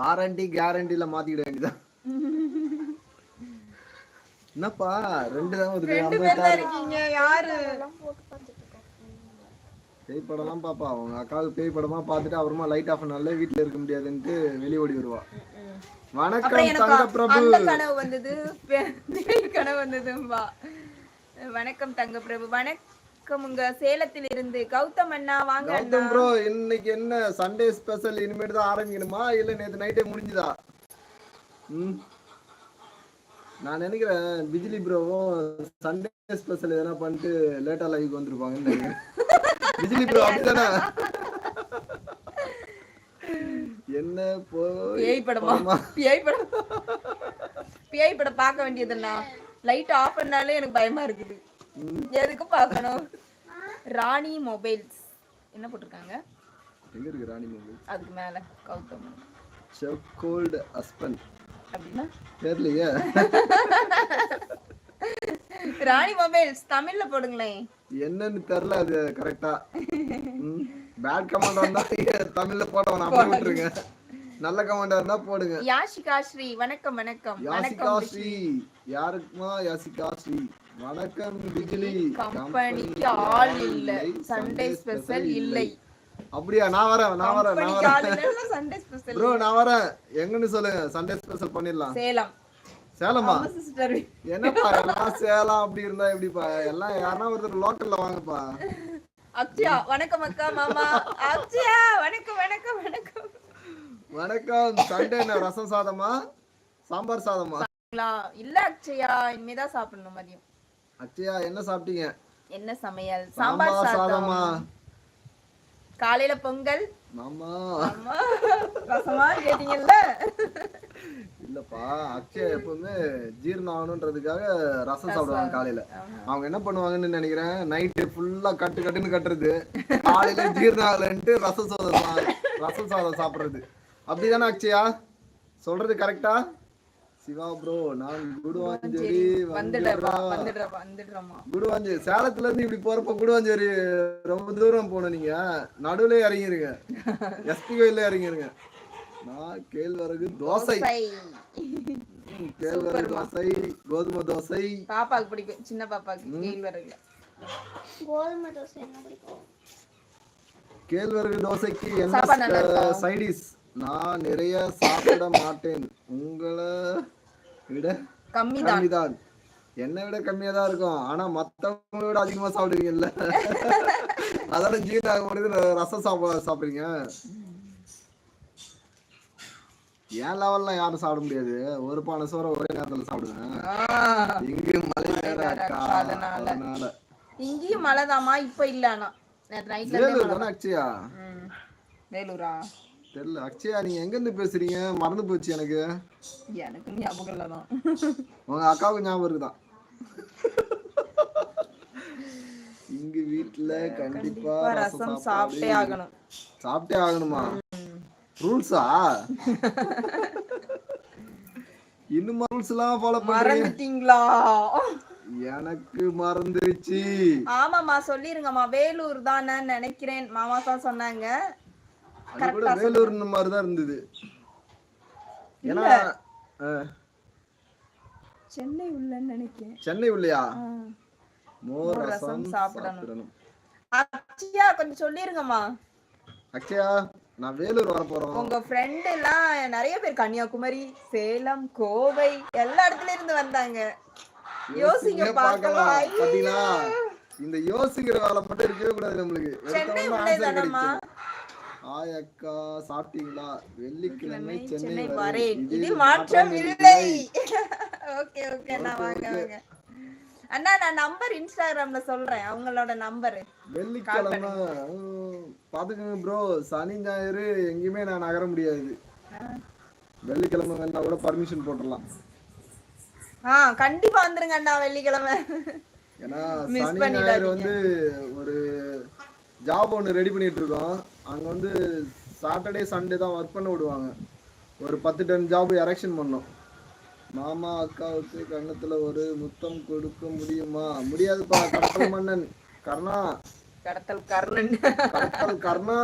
Warranty கேரண்டில மாத்திக்கிட வேண்டியதான் என்னப்பா ரெண்டு தான் ரெண்டு பேர் தான் இருக்கீங்க யாரு? பேய் படம்லாம் பாப்பா அவங்க அக்காவுக்கு பேய் படமா பார்த்துட்டு அப்புறமா லைட் ஆஃப் பண்ணாலே வீட்ல இருக்க முடியாதுன்ட்டு வெளிய ஓடி வருவா. வணக்கம் தங்க பிரபு கனவு வந்தது? கனவு வந்ததும்பா. வணக்கம் தங்க பிரபு வணக்கம் உங்க சேலத்தில் இருந்து கௌதம் அண்ணா வாங்க கௌதம் ப்ரோ இன்னைக்கு என்ன சண்டே ஸ்பெஷல் இனிமேட்டு தான் ஆரம்பிக்கணுமா? இல்ல நேத்து நைட்டே முடிஞ்சுதா? ம். நான் நினைக்கிறேன் பிஜிலி ப்ரோவும் சண்டே ஸ்பெஷல் எதனா பண்ணிட்டு லேட்டா லைவ் வந்திருப்பாங்கன்னு பிஜிலி ப்ரோ அப்படிதானே என்ன போய் பேய் படமா? பேய் படம் பேய் படம் பார்க்க வேண்டியதுண்ணா. லைட் ஆஃப் பண்ணாலே எனக்கு பயமா இருக்குது. எதுக்கு பார்க்கணும்? ராணி மொபைல்ஸ். என்ன போட்டிருக்காங்க? எங்க இருக்கு ராணி மொபைல் அதுக்கு மேல கௌதம் செக்கோல்டு ஹஸ்பண்ட். அப்படின்னா? தெரியலையே. ராணி மொபைல்ஸ் தமிழ்ல போடுங்களேன். என்னன்னு தெரியல அது கரெக்டா பேட் கமாண்ட் வந்தா தமிழ்ல போட்டவன் அப்படியே விட்டுருங்க. நல்ல கமாண்டா இருந்தா போடுங்க. யாஷிகா ஸ்ரீ வணக்கம். வணக்கம் வணக்கம் ஸ்ரீ யாருக்குமா யாசிகா ஸ்ரீ வணக்கம் பிஜிலி கம்பெனிக்கு ஆள் இல்ல. சண்டே ஸ்பெஷல் இல்லை. அப்படியா? நான் வரேன் நான் வரேன் நான் வரேன். சண்டே ஸ்பெஷல் ப்ரோ நான் வரேன். எங்கன்னு சொல்லுங்க. சண்டே ஸ்பெஷல் பண்ணிடலாம். சேலம். சேலமா? என்னப்பா? எல்லாம் சேலம் அப்படி இருந்தா எப்படிப்பா? எல்லாம் யாருன்னா ஒருத்தர் லோக்கல்ல வாங்கப்பா. அக்ஷயா வணக்கம் அக்கா மாமா. அக்ஷயா வணக்கம் வணக்கம் வணக்கம். வணக்கம். சண்டே என்ன ரசம் சாதமா? சாம்பார் சாதமா? இல்ல அக்ஷயா இனிமேதான் சாப்பிடணும் மதியம். அச்சயா என்ன சாப்பிட்டீங்க? என்ன சமையல்? சாம்பார் சாதம். காலையில பொங்கல். மாமா. ரசமா கேட்டீங்கல்ல? இல்லப்பா அக்ஷயா எப்பவுமே ஜீரணம் ஆகணுன்றதுக்காக ரசம் சாப்பிடுவாங்க காலையில. அவங்க என்ன பண்ணுவாங்கன்னு நினைக்கிறேன்? நைட்டு ஃபுல்லா கட்டு கட்டுன்னு கட்டுறது. காலையில ஜீரணம் ஆகலன்ட்டு ரசம் சாதம் ரசம் சாதம் சாப்பிடுறது. அப்படிதானே அக்ஷயா? சொல்றது கரெக்டா சிவா ப்ரோ நான் குடுவாஞ்சேரி வந்துடுறா வந்துடுற வந்துடுறோமா குடுவாஞ்சேரி சேலத்துல இருந்து இப்படி போறப்ப குடுவாஞ்சேரி ரொம்ப தூரம் போகணும் நீங்க. நடுவுல இறங்கிருங்க. எஸ்பி கோயில்ல இறங்கிருங்க. நான் கேழ்வரகு தோசை. கேழ்வரகு தோசை கோதுமை தோசை. பாப்பாக்கு பிடிக்கும் சின்ன பாப்பாக்கு கேழ்வரகுல கோதுமை தோசை என்ன பிடிக்கும்? கேழ்வரகு தோசைக்கு என்ன? சைடிஸ் நான் நிறைய சாப்பிட மாட்டேன். உங்களை விட கம்மி கம்மிதான். என்னை விட கம்மியா தான் இருக்கும். ஆனா மத்தவங்களை விட அதிகமா சாப்பிடுவீங்கல்ல? அதோட ஜீரணம் ஆக முடியுது. ரசம் சாப்பிட சாப்பிடுறீங்க. என் லெவல்லாம் யாரும் சாப்பிட முடியாது. ஒரு பானை சோற ஒரே நேரத்துல சாப்பிடுவேன். இங்க மழை அதனால. இங்கேயும் மழைதாம்மா. இப்ப இல்ல ஆனா. வேலூர் தானே அக்ஷயா வேலூரா? தெரியல. அக்ஷயா நீங்க எங்க இருந்து பேசுறீங்க? மறந்து போச்சு எனக்கு. எனக்கு ஞாபகம் இல்லதான் உங்க அக்காவுக்கு ஞாபகம் இருக்குதான் இங்க வீட்ல கண்டிப்பா ரசம் சாப்பிட்டே சாப்பாடு. ஆகணும். சாப்பிட்டே ஆகணுமா? ரூல்ஸா இன்னும் ரூல்ஸ் எல்லாம் ஃபாலோ மறந்துட்டீங்களா? எனக்கு மறந்துருச்சு. ஆமாமா சொல்லிருங்கம்மா. வேலூர் தானே நினைக்கிறேன். மாமா தான் சொன்னாங்க. அது கூட வேலூர் மாதிரி தான் இருந்தது. ஏன்னா சென்னை உள்ளன்னு நினைக்கிறேன். சென்னை உள்ளையா. மோர் ரசம் சாப்பிடணும். அக்ஷயா கொஞ்சம் சொல்லிருங்கம்மா. அக்ஷயா நான் வேலூர் வர போறோம். உங்க ஃப்ரெண்ட் எல்லாம் நிறைய பேர் கன்னியாகுமரி சேலம் கோவை எல்லா இடத்துல இருந்து வந்தாங்க. யோசிங்க பார்க்கலாம். பாத்தீங்களா? இந்த யோசிக்கிற வேலை மட்டும் இருக்கவே கூடாது நம்மளுக்கு. சென்னை உள்ளே தானம்மா. ஹாய் அக்கா சாப்பிட்டீங்களா? வெள்ளிக்கிழமை சென்னை வரேன். இது மாற்றம் இல்லை. Okay okay. அண்ணா வாங்க வாங்க. அண்ணா நான் நம்பர் இன்ஸ்டாகிராம்ல சொல்றேன். அவங்களோட நம்பர். வெள்ளிக்கிழமை பாத்துக்கோங்க ப்ரோ சனி ஞாயிறு எங்கேயுமே நான் நகர முடியாது. வெள்ளிக்கிழமை வேணா கூட பர்மிஷன் போட்டுடலாம். ஆ கண்டிப்பா வந்துருங்க அண்ணா வெள்ளிக்கிழமை. ஏன்னா சனி. ஞாயிறு வந்து ஒரு ஜாப் ஒன்று ரெடி பண்ணிட்டு இருக்கோம் அங்க வந்து சாட்டர்டே சண்டே தான் ஒர்க் பண்ண விடுவாங்க. ஒரு பத்து டன் ஜாப் எரெக்ஷன் பண்ணோம். மாமா அக்காவுக்கு கன்னத்துல ஒரு முத்தம் கொடுக்க முடியுமா? முடியாதுப்பா கடத்தல் மன்னன். கர்ணா. கடத்தல் கர்ணன். கடத்தல் கர்ணா.